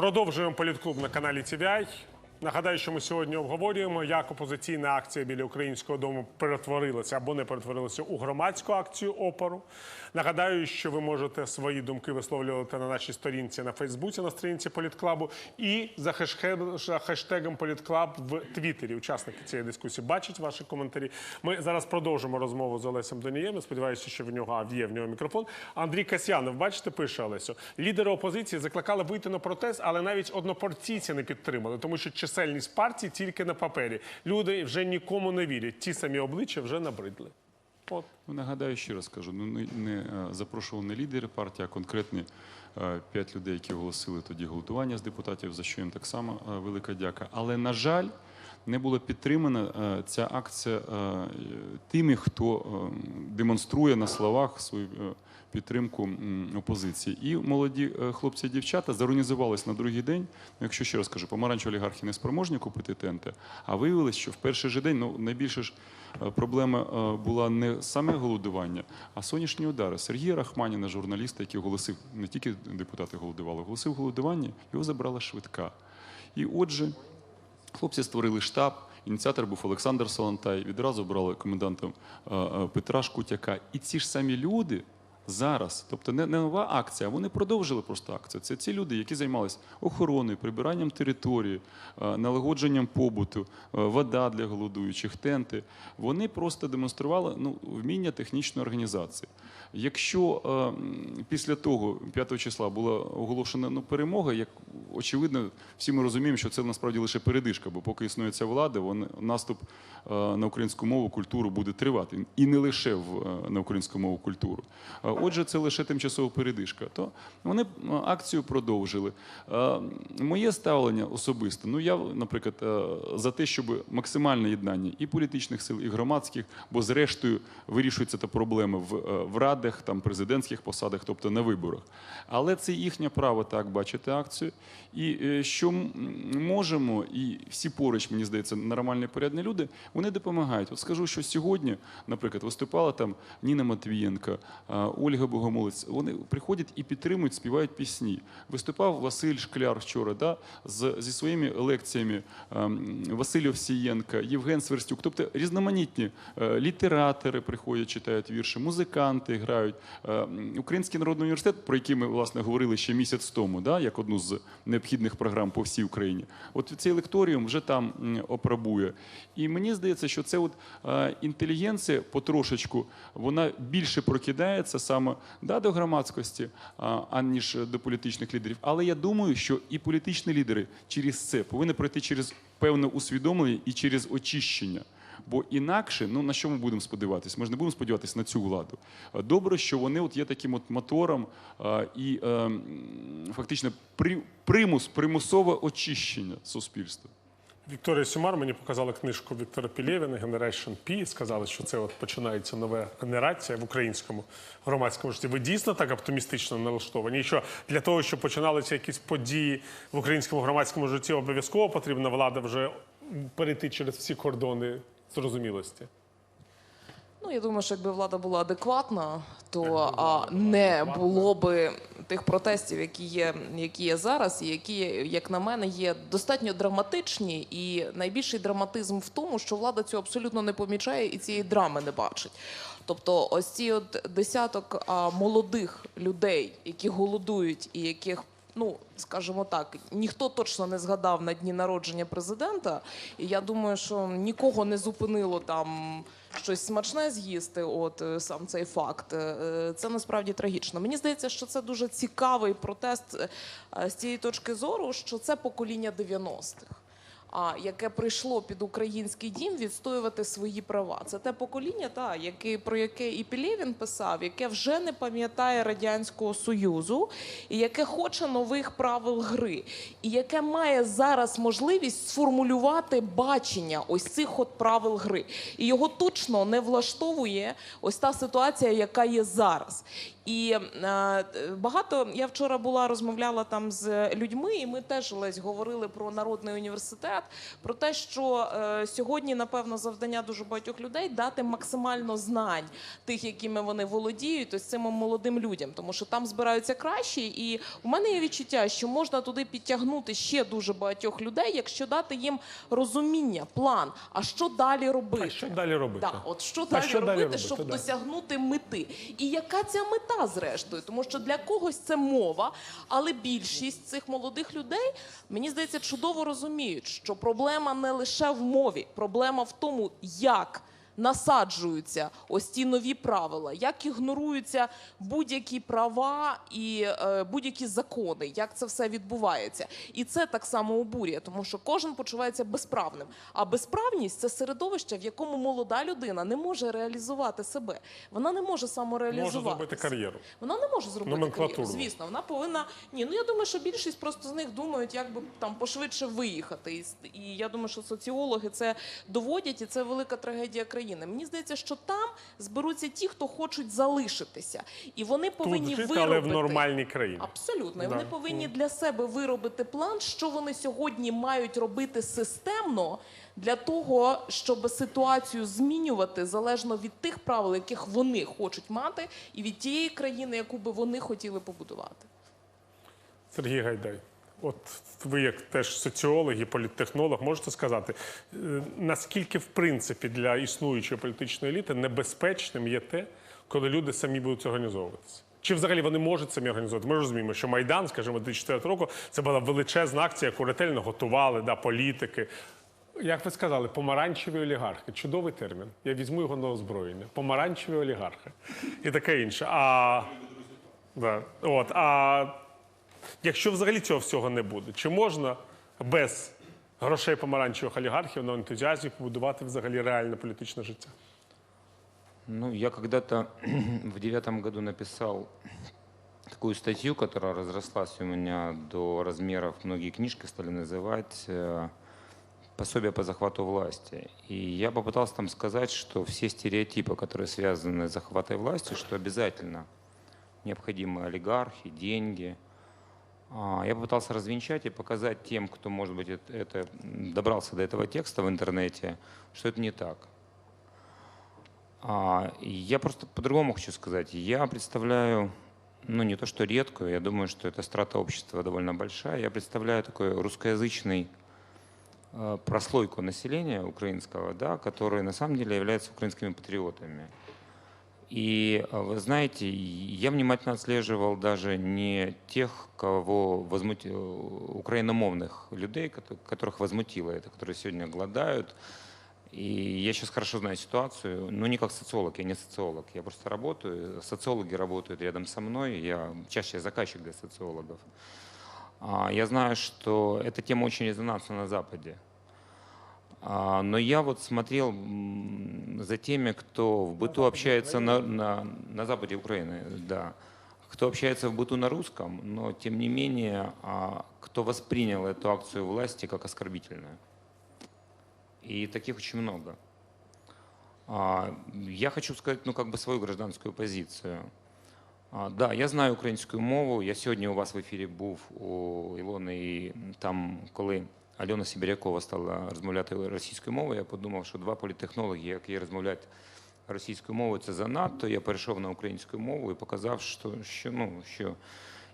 Продовжуємо політклуб на каналі TVI. Нагадаю, що ми сьогодні обговорюємо, як опозиційна акція біля українського дому перетворилася або не перетворилася у громадську акцію опору. Нагадаю, що ви можете свої думки висловлювати на нашій сторінці на Фейсбуці, на сторінці політклабу, і за хештегом політклаб в Твіттері. Учасники цієї дискусії бачать ваші коментарі. Ми зараз продовжимо розмову з Олесем Донієм. Сподіваюся, що в нього є в нього мікрофон. Андрій Касьянов, бачите, пише Олесю. Лідери опозиції закликали вийти на протест, але навіть однопартійці не підтримали, тому що чисельність партій тільки на папері. Люди вже нікому не вірять. Ті самі обличчя вже набридли. От. Ну, нагадаю, ще раз кажу, ну не, не е, запрошували не лідери партії, а конкретні е, п'ять людей, які оголосили тоді голодування з депутатів, за що їм так само е, велика дяка. Але на жаль, не була підтримана е, ця акція е, тими, хто е, демонструє на словах свою підтримку опозиції. І молоді хлопці і дівчата зорганізувались на другий день. Ну, якщо ще раз кажу, помаранчеві олігархи не спроможні купити тенти, а виявилось, що в перший же день ну найбільше ж проблема була не саме голодування, а сонячні удари. Сергія Рахманіна, журналіста, який оголосив, не тільки депутати голодували, оголосив голодування, його забрала швидка. І отже, Хлопці створили штаб. Ініціатор був Олександр Солонтай. Відразу брали комендантом е, е, Петра Шкутяка. І ці ж самі люди зараз, тобто не, не нова акція, вони продовжили просто акцію. Це ці люди, які займалися охороною, прибиранням території, е, налагодженням побуту, е, вода для голодуючих, тенти. Вони просто демонстрували ну, вміння технічної організації. Якщо е, після того, 5 числа, була оголошена ну, перемога, як очевидно, всі ми розуміємо, що це насправді лише передишка, бо поки існує ця влада, вони, наступ е, на українську мову, культуру буде тривати. І не лише в, е, на українську мову, культуру. Отже, це лише тимчасова передишка. То вони е, акцію продовжили. Е, Моє ставлення особисто, ну я, наприклад, е, за те, щоб максимальне єднання і політичних сил, і громадських, бо зрештою вирішується та проблема в, в радах, там президентських посадах, тобто на виборах. Але це їхнє право так бачити акцію. І що можемо, і всі поруч, мені здається, нормальні порядні люди, вони допомагають. От скажу, що сьогодні, наприклад, виступала там Ніна Матвієнка, Ольга Богомолець. Вони приходять і підтримують, співають пісні. Виступав Василь Шкляр вчора, да, з, зі своїми лекціями ем, Василь Овсієнка, Євген Сверстюк. Тобто різноманітні е, літератори приходять, читають вірші, музиканти грають. Е, Український народний університет, про який ми власне говорили ще місяць тому, да, як одну з необхідних програм по всій Україні. От цей лекторіум вже там м, опрабує. І мені здається, що це от е, інтелігенція потрошечку вона більше прокидається саме да, до громадськості, аніж до політичних лідерів. Але я думаю, що і політичні лідери через це повинні пройти через певне усвідомлення і через очищення. Бо інакше, ну на що ми будемо сподіватися? Ми ж не будемо сподіватися на цю владу. Добре, що вони от є таким от мотором а, і е, м, фактично при, примус, примусове очищення суспільства. Вікторія Сюмар мені показала книжку Віктора Пілєвіна Generation P. Сказали, що це от починається нова генерація в українському громадському житті. Ви дійсно так оптимістично налаштовані? І що для того, щоб починалися якісь події в українському громадському житті, обов'язково потрібна влада вже перейти через всі кордони зрозумілості? Ну, я думаю, що якби влада була адекватна, то а, не було би тих протестів, які є, які є зараз, і які, як на мене, є достатньо драматичні. І найбільший драматизм в тому, що влада цього абсолютно не помічає і цієї драми не бачить. Тобто, ось ці от десяток а, молодих людей, які голодують і яких ну скажімо так, ніхто точно не згадав на дні народження президента. І я думаю, що нікого не зупинило там щось смачне з'їсти. От е, сам цей факт. Е, Це насправді трагічно. Мені здається, що це дуже цікавий протест е, з цієї точки зору, що це покоління 90-х а, яке прийшло під український дім відстоювати свої права. Це те покоління, та, яке, про яке і Пілєвін писав, яке вже не пам'ятає Радянського Союзу, і яке хоче нових правил гри, і яке має зараз можливість сформулювати бачення ось цих от правил гри. І його точно не влаштовує ось та ситуація, яка є зараз. І е, багато я вчора була розмовляла там з людьми, і ми теж Лесь говорили про народний університет, про те, що е, сьогодні, напевно, завдання дуже багатьох людей дати максимально знань тих, якими вони володіють, ось цим молодим людям, тому що там збираються кращі. І у мене є відчуття, що можна туди підтягнути ще дуже багатьох людей, якщо дати їм розуміння, план. А що далі робити? А що далі робити? Да, от що А далі що робити, далі робити, щоб да. досягнути мети? І яка ця мета, зрештою? Тому що для когось це мова, але більшість цих молодих людей, мені здається, чудово розуміють, що проблема не лише в мові, проблема в тому, як. Насаджуються ось ті нові правила, як ігноруються будь-які права і е, будь-які закони, як це все відбувається. І це так само обурює, тому що кожен почувається безправним. А безправність це середовище, в якому молода людина не може реалізувати себе. Вона не може самореалізувати. Може зробити кар'єру. Вона не може зробити кар'єру. Звісно, вона повинна. Ні, ну я думаю, що більшість просто з них думають, як би там пошвидше виїхати. І, і я думаю, що соціологи це доводять, і це велика трагедія країни. Мені здається, що там зберуться ті, хто хочуть залишитися, і вони повинні Тут жити, виробити але в нормальній країні. Абсолютно, і Да. вони повинні для себе виробити план, що вони сьогодні мають робити системно для того, щоб ситуацію змінювати залежно від тих правил, яких вони хочуть мати, і від тієї країни, яку би вони хотіли побудувати. Сергій Гайдай, от ви як теж соціолог і політтехнолог, можете сказати, е, наскільки в принципі для існуючої політичної еліти небезпечним є те, коли люди самі будуть організовуватися? Чи взагалі вони можуть самі організувати? Ми розуміємо, що Майдан, скажімо, 2004 року, це була величезна акція, яку ретельно готували да, політики. Як ви сказали, помаранчеві олігархи. Чудовий термін. Я візьму його на озброєння. Помаранчеві олігархи. І таке інше. А, да, от, а Якщо взагалі цього всього не буде, чи можна без грошей помаранчевих олігархів на ентузіазмі побудувати взагалі реальне політичне життя? Ну, я когда-то в девятом году написал такую статью, которая разрослась у меня до размеров, многие книжки стали называть э, «Пособие по захвату власти». И я попытался там сказать, что все стереотипы, которые связаны с захватой власти, что обязательно необходимы олигархи, деньги. А, Я попытался развенчать и показать тем, кто, может быть, это, это, добрался до этого текста в интернете, что это не так. А, Я просто по-другому хочу сказать. Я представляю, ну не то что редкую, я думаю, что эта страта общества довольно большая. Я представляю такой русскоязычный э, прослойку населения украинского, да, которые на самом деле являются украинскими патриотами. И э, вы знаете, я внимательно отслеживал даже не тех, кого возмути... э, украиномовных людей, кото- которых возмутило это, которые сегодня голодают. И я сейчас хорошо знаю ситуацию, но не как социолог, я не социолог, я просто работаю, социологи работают рядом со мной, я чаще заказчик для социологов. А, Я знаю, что эта тема очень резонансна на Западе. А, Но я вот смотрел за теми, кто в быту общается на, на, на западе Украины, да, кто общается в быту на русском, но тем не менее, а, кто воспринял эту акцию власти как оскорбительную. И таких очень много. А, Я хочу сказать, ну, как бы свою гражданскую позицию. А, Да, я знаю українську мову. Я сьогодні у вас в ефірі був у Ілони, і там, коли Альона Сібірякова стала розмовляти російською мовою, я подумав, що два політехнологи, які розмовляють російською мовою, це занадто. Я перейшов на українську мову і показав, що, що, ну, що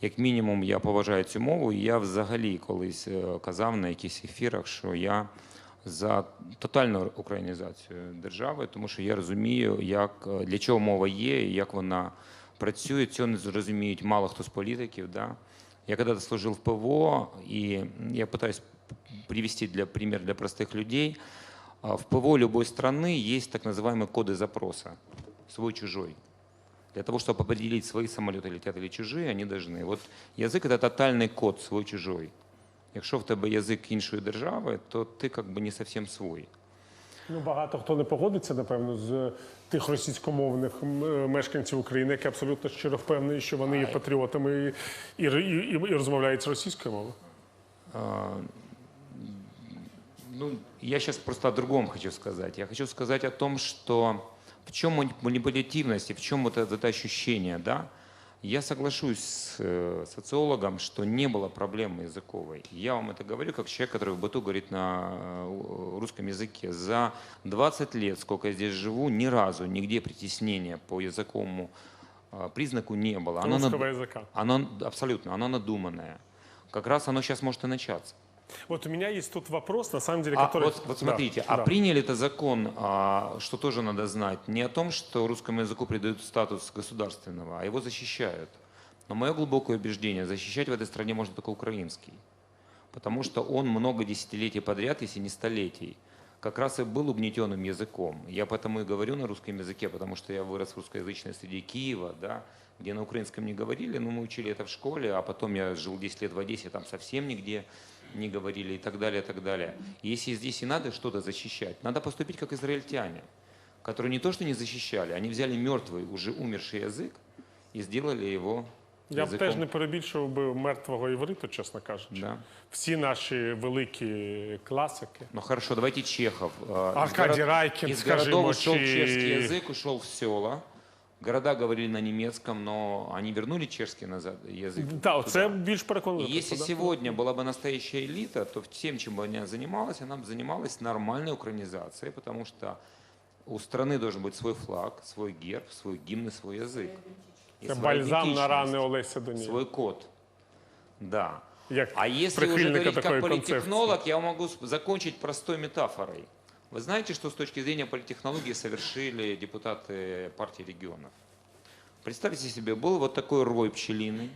як мінімум я поважаю цю мову. І я взагалі колись е, казав на якихось ефірах, що я за тотальну українізацію держави, тому що я розумію, як, е, для чого мова є і як вона працює. Цього не зрозуміють мало хто з політиків. Да? Я когда-то служил в ПВО, и я пытаюсь привести для пример для простых людей. А В ПВО любой страны есть так называемые коды запроса, свой-чужой. Для того, чтобы определить, свои самолеты летят или чужие, они должны. Вот язик – это тотальный код свой-чужой. Якщо в тебе язик іншої держави, то ти как би не зовсім свой. Ну, багато хто не погодиться, напевно, з тих російськомовних м, е, мешканців України, які абсолютно щиро впевнені, що вони є патріотами і, і, і, і розмовляють російською мовою. Ну, я сейчас просто о другом хочу сказать. Я хочу сказать о том, что в чем манипулятивность и в чем вот это, это ощущение, да? Я соглашусь с э, социологом, что не было проблемы языковой. Я вам это говорю как человек, который в быту говорит на э, русском языке. За 20 лет, сколько я здесь живу, ни разу нигде притеснения по языковому э, признаку не было. Оно над- Русского языка. Оно абсолютно, оно надуманное. Как раз оно сейчас может и начаться. Вот у меня есть тут вопрос, на самом деле, А который... вот, вот Да, смотрите, а да. приняли это закон, а, что тоже надо знать, не о том, что русскому языку придают статус государственного, а его защищают. Но мое глубокое убеждение, защищать в этой стране можно только украинский. Потому что он много десятилетий подряд, если не столетий, как раз и был угнетенным языком. Я поэтому и говорю на русском языке, потому что я вырос в русскоязычной среде Киева, да, где на украинском не говорили, но мы учили это в школе, а потом я жил 10 лет в Одессе, там совсем нигде не говорили и так далее, и так далее. Если здесь и надо что-то защищать, надо поступить как израильтяне, которые не то что не защищали, они взяли мертвый, уже умерший язык и сделали его Я б языком. теж не перебільшував би мертвого івриту, чесно кажучи. Да. Всі наші великі класики. Ну хорошо, давайте Чехов. Э, из Аркадий Райкин, Из скажи, городов может, ушел и- чешский язык, ушел в села. Города говорили на немецком, но они вернули чешский назад язык. Так, це туда. більш И переконливо. если сегодня была бы настоящая элита, то тем, чем бы она занималась, она бы занималась нормальной украинизацией, потому что у страны должен быть свой флаг, свой герб, свой гимн и свой язык. И Це своя бальзам на идентичность, рани Олеся Донієва. Свой код. Да. Як А если уже прихильника говорить такої как концепції. политтехнолог, я могу с- закончить простой метафорой. Вы знаете, что с точки зрения политтехнологии совершили депутаты партии регионов? Представьте себе, был вот такой рой пчелиный,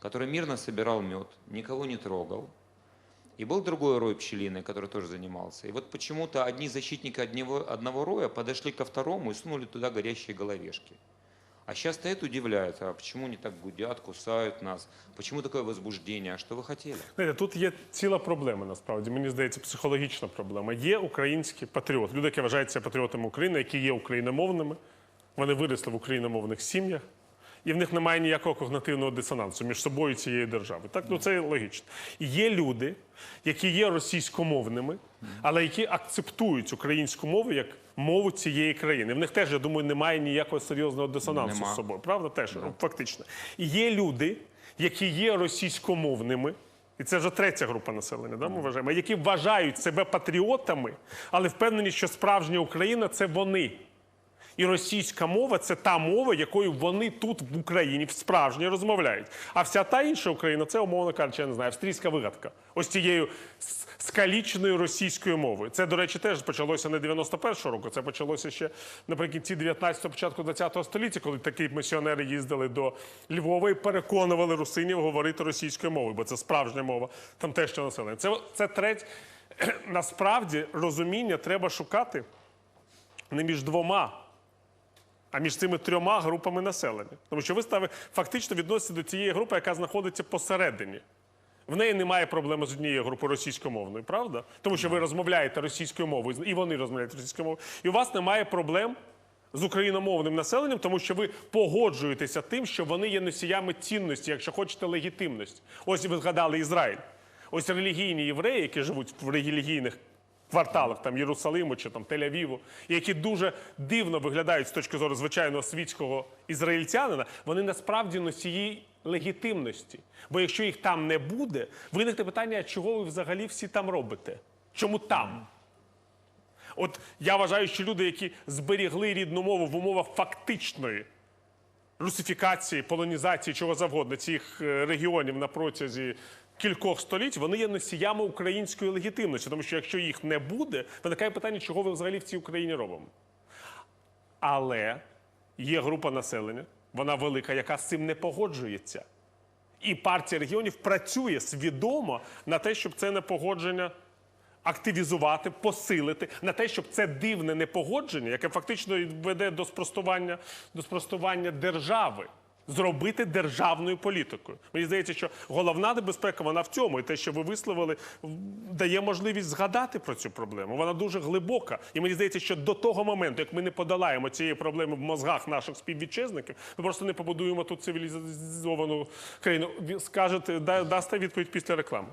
который мирно собирал мед, никого не трогал. И был другой рой пчелиный, который тоже занимался. И вот почему-то одни защитники одного, одного роя подошли ко второму и сунули туда горящие головешки. А сейчас стоят удивляются, а почему они так гудят, кусают нас, почему такое возбуждение, а что вы хотели? Знаєте, тут є ціла проблема, насправді. Мені здається, психологічна проблема. Є українські патріоти, люди, які вважаються патріотами України, які є україномовними. Вони виросли в україномовних сім'ях, і в них немає ніякого когнитивного дисонансу між собою і цією державою. Так, ну це логічно. І є люди, які є російськомовними, але які акцептують українську мову як мову цієї країни. В них теж, я думаю, немає ніякого серйозного дисонансу Нема. з собою. Правда, теж ну, фактично. І є люди, які є російськомовними. І це вже третя група населення, да, ми вважаємо, які вважають себе патріотами, але впевнені, що справжня Україна це вони. І російська мова це та мова, якою вони тут в Україні справжньо розмовляють. А вся та інша Україна це, умовно кажучи, я не знаю, австрійська вигадка. Ось цією с- скаліченою російською мовою. Це, до речі, теж почалося не 91-го року. Це почалося ще наприкінці 19-го, початку 20-го століття, коли такі місіонери їздили до Львова і переконували русинів говорити російською мовою, бо це справжня мова там те, що населення. Це, це третє. Насправді розуміння треба шукати не між двома а між цими трьома групами населення. Тому що ви фактично відносите до цієї групи, яка знаходиться посередині. В неї немає проблеми з однією групою російськомовною, правда? Тому що ви розмовляєте російською мовою, і вони розмовляють російською мовою. І у вас немає проблем з україномовним населенням, тому що ви погоджуєтеся тим, що вони є носіями цінності, якщо хочете, легітимності. Ось ви згадали Ізраїль. Ось релігійні євреї, які живуть в релігійних кварталах там Єрусалиму чи там Тель-Авіву, які дуже дивно виглядають з точки зору звичайного світського ізраїльтянина, вони насправді носії легітимності. Бо якщо їх там не буде, виникне питання, чого ви взагалі всі там робите? Чому там? От я вважаю, що люди, які зберігли рідну мову в умовах фактичної русифікації, полонізації, чого завгодно цих е, регіонів на протязі кількох століть, вони є носіями української легітимності. Тому що якщо їх не буде, виникає питання, чого ви взагалі в цій Україні робимо. Але є група населення, вона велика, яка з цим не погоджується. І партія регіонів працює свідомо на те, щоб це непогодження активізувати, посилити, на те, щоб це дивне непогодження, яке фактично веде до спростування, до спростування держави. Зробити державною політикою. Мені здається, що головна небезпека вона в цьому, і те, що ви висловили, дає можливість згадати про цю проблему. Вона дуже глибока. І мені здається, що до того моменту, як ми не подолаємо цієї проблеми в мозгах наших співвітчизників, ми просто не побудуємо тут цивілізовану країну. Скажете, да- дасте відповідь після реклами.